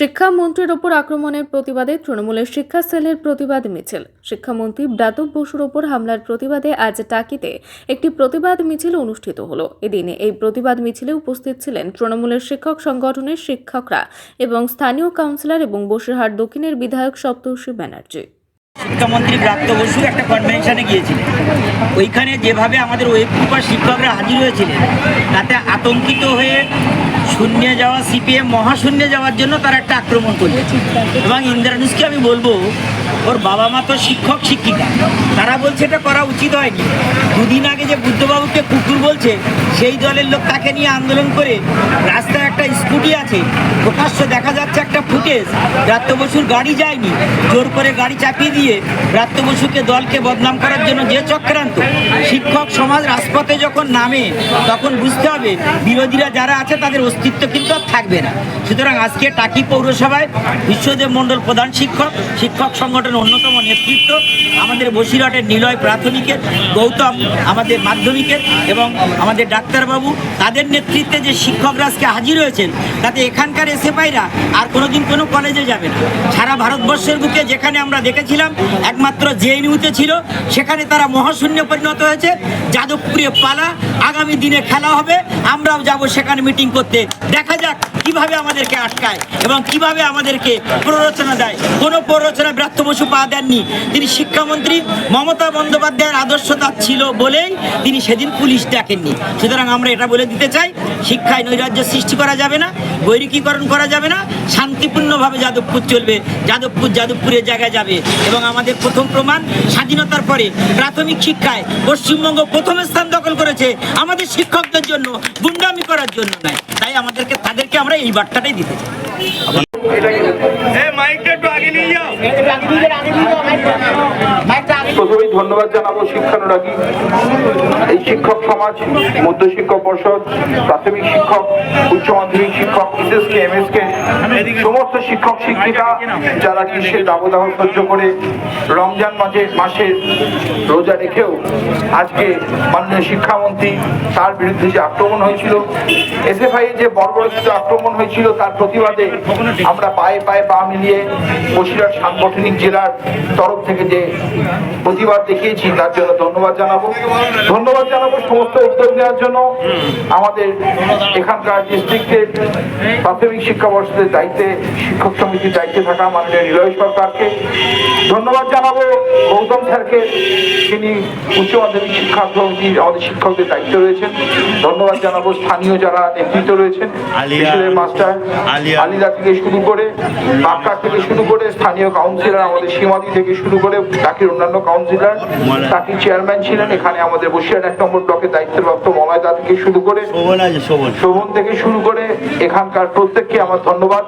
শিক্ষামন্ত্রীর ওপর আক্রমণের প্রতিবাদে তৃণমূলের শিক্ষা সেলের প্রতিবাদ মিছিল। শিক্ষামন্ত্রী ব্রাতব বসুর ওপর হামলার প্রতিবাদে আজ টাকিতে একটি প্রতিবাদ মিছিল অনুষ্ঠিত হলো। এদিন এই প্রতিবাদ মিছিলে উপস্থিত ছিলেন তৃণমূলের শিক্ষক সংগঠনের শিক্ষকরা এবং স্থানীয় কাউন্সিলর এবং বসিরহাট দক্ষিণের বিধায়ক সপ্তর্ষি ব্যানার্জি। শিক্ষামন্ত্রী প্রাপ্ত বসু একটা কনভেনশনে গিয়েছিলেন। ওইখানে যেভাবে আমাদের ওয়েব গ্রুপার শিক্ষকরা হাজির হয়েছিলেন, তাতে আতঙ্কিত হয়ে শূন্যে যাওয়া সিপিএম, মহাশূন্যে যাওয়ার জন্য তারা একটা আক্রমণ করছে। এবং ইন্দ্রানুষকে আমি বলব, ওর বাবা মা তো শিক্ষক, শিক্ষিকা। তারা বলছে এটা করা উচিত হয়নি। দুদিন আগে যে বুদ্ধবাবুকে কুকুর বলছে, সেই দলের লোক তাকে নিয়ে আন্দোলন করে রাস্তায় স্কুটি আছে। প্রকাশ্য দেখা যাচ্ছে একটা ফুটেজ। ব্রাত্য বসুর গাড়ি যায়নি। জোর করে গাড়ি চাপিয়ে দিয়ে ব্রাত্য বসুকে দলকে বদনাম করার জন্য যে চক্রান্ত। শিক্ষক সমাজ রাজপথে যখন নামে, তখন বুঝতে হবে বিরোধীরা যারা আছে তাদের অস্তিত্ব কিন্তু আর থাকবে না। সুতরাং আজকে টাকি পৌরসভায় বিশ্বদেব মণ্ডল প্রধান শিক্ষক শিক্ষক সংগঠনের অন্যতম নেতৃত্ব, আমাদের বসিরহাটের নিলয় প্রাথমিকের, গৌতম আমাদের মাধ্যমিকের এবং আমাদের ডাক্তারবাবু, তাদের নেতৃত্বে যে শিক্ষকরা আজকে হাজির হয়েছেন তাতে এখানকার এসএফআইরা আর কোনোদিন কোনো কলেজে যাবে না। সারা ভারতবর্ষের বুকে যেখানে আমরা দেখেছিলাম, একমাত্র জেএনইউতে ছিল, সেখানে তারা মহাশূন্য পরিণত হয়েছে। যাদবপুরে পালা, আগামী দিনে খেলা হবে, আমরাও যাব সেখানে মিটিং করতে। দেখা যাক কীভাবে আমাদেরকে আটকায় এবং কীভাবে আমাদেরকে প্ররোচনা দেয়। কোনো প্ররোচনা ব্রাত্য বসু পা দেননি। তিনি শিক্ষামন্ত্রী, মমতা বন্দ্যোপাধ্যায়ের আদর্শ তার ছিল বলেই তিনি সেদিন পুলিশ ডাকেননি সুতরাং আমরা এটা বলে দিতে চাই, শিক্ষায় নৈরাজ্য সৃষ্টি করা যাবে না। বৈরিকীকরণ করা যাবে না শান্তিপূর্ণভাবে যাদবপুর চলবে যাদবপুর যাদবপুরের জায়গায় যাবে। এবং আমাদের প্রথম প্রমাণ স্বাধীনতার পরে প্রাথমিক শিক্ষায় পশ্চিমবঙ্গ প্রথম স্থান দখল করেছে আমাদের শিক্ষকদের জন্য গুন্ডামি করার জন্য নয়। তাই আমাদেরকে তাদেরকে আমরা এই বার্তাটাই দিতে চাই। মাইকটা একটু আগে নিয়ে যাও। প্রথমেই ধন্যবাদ জানাব শিক্ষানুরাগী, এই শিক্ষক সমাজ মধ্য শিক্ষক পর্ষদ, প্রাথমিক শিক্ষক, উচ্চ মাধ্যমিক শিক্ষক বিশেষ কে এম সমস্ত শিক্ষক শিক্ষিকা যারা গ্রীষ্মের দাবদাহ সহ্য করে রমজান মাসে মাসে রোজা রেখেও আজকে মাননীয় শিক্ষামন্ত্রী তার বিরুদ্ধে যে আক্রমণ হয়েছিল, এসএফআই যে বর্বরচিত আক্রমণ হয়েছিল তার প্রতিবাদে আমরা পায়ে পায়ে পা মিলিয়ে বসিরহাট সাংগঠনিক জেলার তরফ থেকে যে প্রতিবাদ দেখিয়েছি তার জন্য ধন্যবাদ জানাব। ধন্যবাদ জানাব সমস্ত উদ্যোগ নেওয়ার জন্য। আমাদের এখানকার ডিস্ট্রিক্টের প্রাথমিক শিক্ষা পর্ষদের দায়িত্বে শিক্ষক সমিতির দায়িত্বে থাকা মাননীয় নিলয় সরকারকে ধন্যবাদ জানাব। গৌতম স্যারকে তিনি উচ্চ মাধ্যমিক শিক্ষা সমিতির আমাদের শিক্ষকদের দায়িত্ব রয়েছেন। ধন্যবাদ জানাব স্থানীয় যারা নেতৃত্ব রয়েছেন মাস্টার। আলিদা থেকে শুরু করে বাক্কা থেকে শুরু করে স্থানীয় কাউন্সিলর আমাদের সীমাদি থেকে শুরু করে টাকির অন্যান্য কাউন্সিলর মলয়। টাকির চেয়ারম্যান ছিলেন। এখানে আমাদের বসিরহাট এক নম্বর ব্লকের দায়িত্বপ্রাপ্ত মলয়দা থেকে শুরু করে শোভন থেকে শুরু করে এখানকার প্রত্যেককে আমার ধন্যবাদ।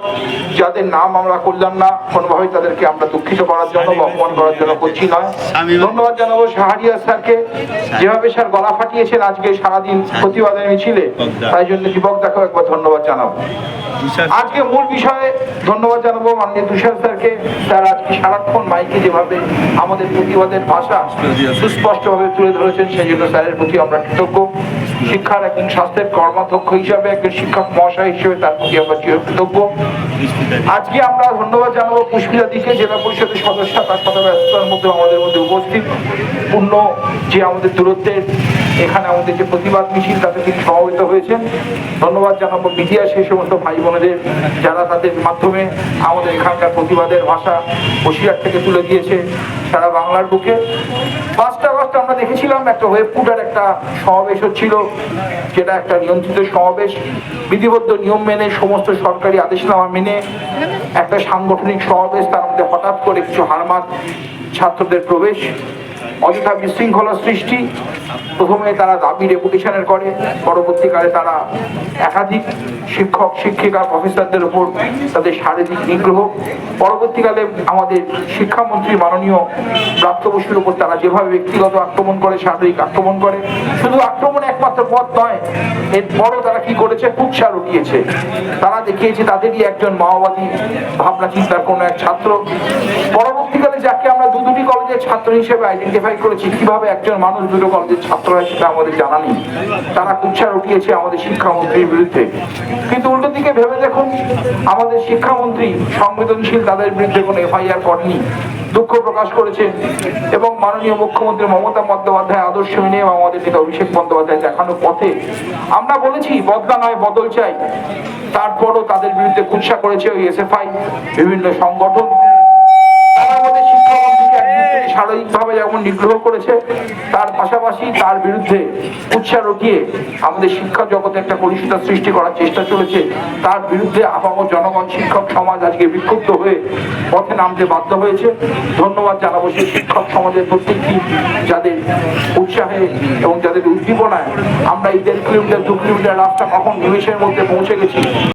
যাদের নাম আমরা করলাম না কোনোভাবে তাদেরকে আমরা দুঃখিত করার জন্য বা অপমান করার জন্য করছি নয় ধন্যবাদ জানাব শাহরিয়া স্যারকে। যেভাবে স্যার গলা ফাটিয়েছেন আজকে সারাদিন প্রতিবাদের মিছিলে। তাই জন্য দীপক দেখো একবার ধন্যবাদ জানাব। আজকে মূল বিষয়ে ধন্যবাদ জানাব মাননীয় তুষার স্যারকে। স্যার আজকে সারাক্ষণ মাইকে যেভাবে আমাদের প্রতিবাদের ভাষা সুস্পষ্টভাবে তুলে ধরেছেন, সেই জন্য স্যারের প্রতি আমরা কৃতজ্ঞ। শিক্ষার একজন স্বাস্থ্যের কর্মাধ্যক্ষ হিসাবে, একজন শিক্ষক মহাশয় হিসেবে তার প্রতি আমরা চিরকৃতজ্ঞ। আজকে আমরা ধন্যবাদ জানাব পুষ্পিতা দিকে, জেলা পরিষদের সদস্য, তার সাথে ব্যস্ততার মধ্যে আমাদের মধ্যে উপস্থিত। পূর্ণ যে আমাদের দূরত্বের এখানে আমাদের যে প্রতিবাদ মিছিল তাতে তিনি সমবেত হয়েছেন। ধন্যবাদ জানাব মিডিয়া সেই সমস্ত ভাই বোনেদের যারা তাদের মাধ্যমে আমাদের এখানকার প্রতিবাদের ভাষা বসিরহাট থেকে তুলে দিয়েছে সারা বাংলার বুকে। পাঁচটা আগস্ট আমরা দেখেছিলাম একটা ওয়েব ফুটার একটা সমাবেশ হচ্ছিল, যেটা একটা নিয়ন্ত্রিত সমাবেশ। বিধিবদ্ধ নিয়ম মেনে সমস্ত সরকারি আদেশনামা মেনে একটা সাংগঠনিক সমাবেশ, তার মধ্যে হঠাৎ করে কিছু হারমাত ছাত্রদের প্রবেশ। অযথা বিশৃঙ্খলা সৃষ্টি। প্রথমে তারা দাবি রেপুটেশনের করে, পরবর্তীকালে তারা একাধিক শিক্ষক, শিক্ষিকা প্রফেসরদের উপর তাদের শারীরিক নিগ্রহ। পরবর্তীকালে আমাদের শিক্ষামন্ত্রী মাননীয় প্রাপ্ত বসুর উপর তারা যেভাবে ব্যক্তিগত আক্রমণ করে, শারীরিক আক্রমণ করে, শুধু আক্রমণ একমাত্র পথ নয়, এরপরও তারা কি করেছে? কুৎসা রটিয়েছে তারা দেখিয়েছে তাদেরই একজন মাওবাদী ভাবনা চিন্তার কোনো এক ছাত্র। পরবর্তীকালে যাকে আমরা দু দুটি কলেজের ছাত্র হিসেবে আইডেন্টিফাই ভেরিফাই করেছি, কীভাবে একজন মানুষ দুটো কলেজের ছাত্র হয় সেটা আমাদের জানা নেই। তারা কুচ্ছার উঠিয়েছে আমাদের শিক্ষামন্ত্রীর বিরুদ্ধে। কিন্তু উল্টো দিকে ভেবে দেখুন, আমাদের শিক্ষামন্ত্রী সংবেদনশীল, তাদের বিরুদ্ধে কোনো এফআইআর করেনি, দুঃখ প্রকাশ করেছেন এবং মাননীয় মুখ্যমন্ত্রী মমতা বন্দ্যোপাধ্যায় আদর্শ এবং আমাদের নেতা অভিষেক বন্দ্যোপাধ্যায় দেখানো পথে। আমরা বলেছি, বদলা নয়, বদল চাই। তারপরও তাদের বিরুদ্ধে কুৎসা করেছে ওই এসএফআই, বিভিন্ন সংগঠন। থেকে যেমন নিগ্রহ করেছে, তার পাশাপাশি তার বিরুদ্ধে উৎসাহ রটিয়ে আমাদের শিক্ষা জগতে একটা কলুষিতা সৃষ্টি করার চেষ্টা চলেছে। তার বিরুদ্ধে আপামর জনগণ, শিক্ষক সমাজ আজকে বিক্ষুব্ধ হয়ে পথে নামতে বাধ্য হয়েছে। ধন্যবাদ জানাব সেই শিক্ষক সমাজের প্রত্যেকটি যাদের উৎসাহে এবং যাদের উদ্দীপনায় আমরা এই দেড় কিলোমিটার, দু কিলোমিটার রাস্তা কখন নিমেষের মধ্যে পৌঁছে গেছি।